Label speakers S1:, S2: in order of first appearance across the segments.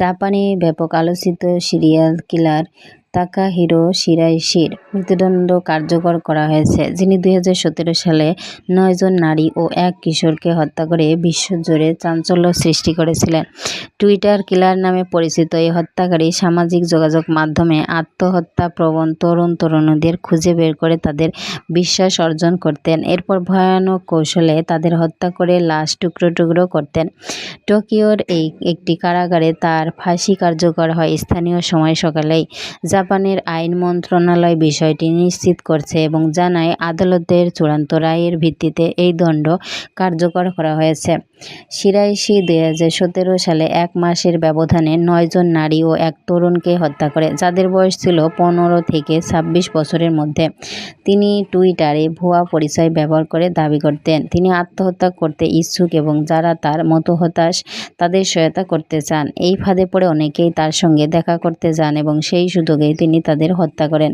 S1: জাপানে ব্যাপক আলোচিত সিরিয়াল কিলার তাকাহিরো শিরাইশির মৃত্যুদণ্ড কার্যকর করা হয়েছে, যিনি দুই হাজার সতেরো সালে নয়জন নারী ও এক কিশোরকে হত্যা করে বিশ্বজুড়ে চাঞ্চল্য সৃষ্টি করেছিলেন। টুইটার কিলার নামে পরিচিত এই হত্যাকারী সামাজিক যোগাযোগ মাধ্যমে আত্মহত্যা প্রবণ তরুণ তরুণীদের খুঁজে বের করে তাদের বিশ্বাস অর্জন করতেন। এরপর ভয়ানক কৌশলে তাদের হত্যা করে লাশ টুকরো টুকরো করতেন। টোকিওর এই একটি কারাগারে তার ফাঁসি কার্যকর হয় স্থানীয় সময় সকালেই জাপানের আইন মন্ত্রণালয় বিষয়টি নিশ্চিত করছে এবং জানায় আদালতের চূড়ান্ত রায়ের ভিত্তিতে এই দণ্ড কার্যকর করা হয়েছে। শিরাইশি দুই সালে এক মাসের ব্যবধানে নয়জন নারী ও এক তরুণকে হত্যা করে, যাদের বয়স ছিল পনেরো থেকে ছাব্বিশ বছরের মধ্যে। তিনি টুইটারে ভুয়া পরিচয় ব্যবহার করে দাবি করতেন, তিনি আত্মহত্যা করতে ইচ্ছুক এবং যারা তার মতো হতাশ তাদের সহায়তা করতে চান। এই ফাঁদে পড়ে অনেকেই তার সঙ্গে দেখা করতে যান এবং সেই সুযোগেই তিনি তাদের হত্যা করেন।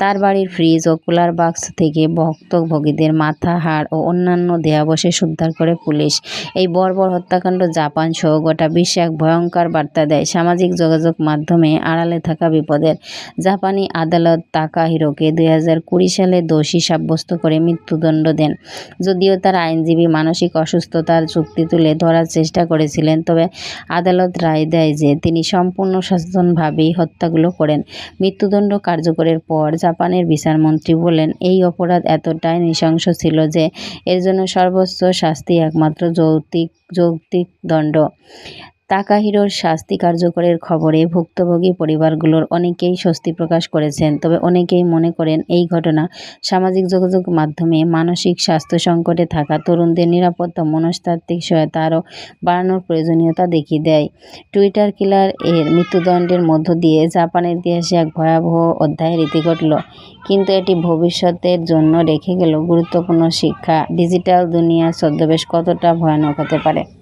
S1: তার বাড়ির ফ্রিজ ও কুলার বাক্স থেকে ভক্তভোগীদের মাথা, হাড় ও অন্যান্য দেহাবশেষ উদ্ধার করে পুলিশ। এই বর্বর হত্যাকাণ্ড জাপান সহ গোটা বিশ্বে এক ভয়ঙ্কর বার্তা দেয়। সামাজিক যোগাযোগ মাধ্যমে আড়ালে থাকা বিপদের। জাপানি আদালত তাকাহিরোকে দুই হাজার কুড়ি সালে দোষী সাব্যস্ত করে মৃত্যুদণ্ড দেন। যদিও তার আইনজীবী মানসিক অসুস্থতার চুক্তি তুলে ধরার চেষ্টা করেছিলেন, তবে আদালত রায় দেয় যে তিনি সম্পূর্ণ সচেতনভাবেই হত্যাগুলো করেন। মৃত্যুদণ্ড কার্যকরের পর জাপানের বিচারমন্ত্রী বলেন, এই অপরাধ এতটাই নৃশংস ছিল যে এর জন্য সর্বোচ্চ শাস্তি একমাত্র যৌক্তিক যৌক্তিক দণ্ড। তাকাহিরোর শাস্তি কার্যকরের খবরে ভুক্তভোগী পরিবারগুলোর অনেকেই স্বস্তি প্রকাশ করেছেন। তবে অনেকেই মনে করেন এই ঘটনা সামাজিক যোগাযোগ মাধ্যমে মানসিক স্বাস্থ্য সংকটে থাকা তরুণদের নিরাপত্তা, মনস্তাত্ত্বিক সহায়তা আরও বাড়ানোর প্রয়োজনীয়তা দেখিয়ে দেয়। টুইটার কিলার এর মৃত্যুদণ্ডের মধ্য দিয়ে জাপানের ইতিহাসে এক ভয়াবহ অধ্যায়ের ইতি ঘটল। কিন্তু এটি ভবিষ্যতের জন্য রেখে গেল গুরুত্বপূর্ণ শিক্ষা। ডিজিটাল দুনিয়ার ছদ্মবেশ কতটা ভয়ানক হতে পারে?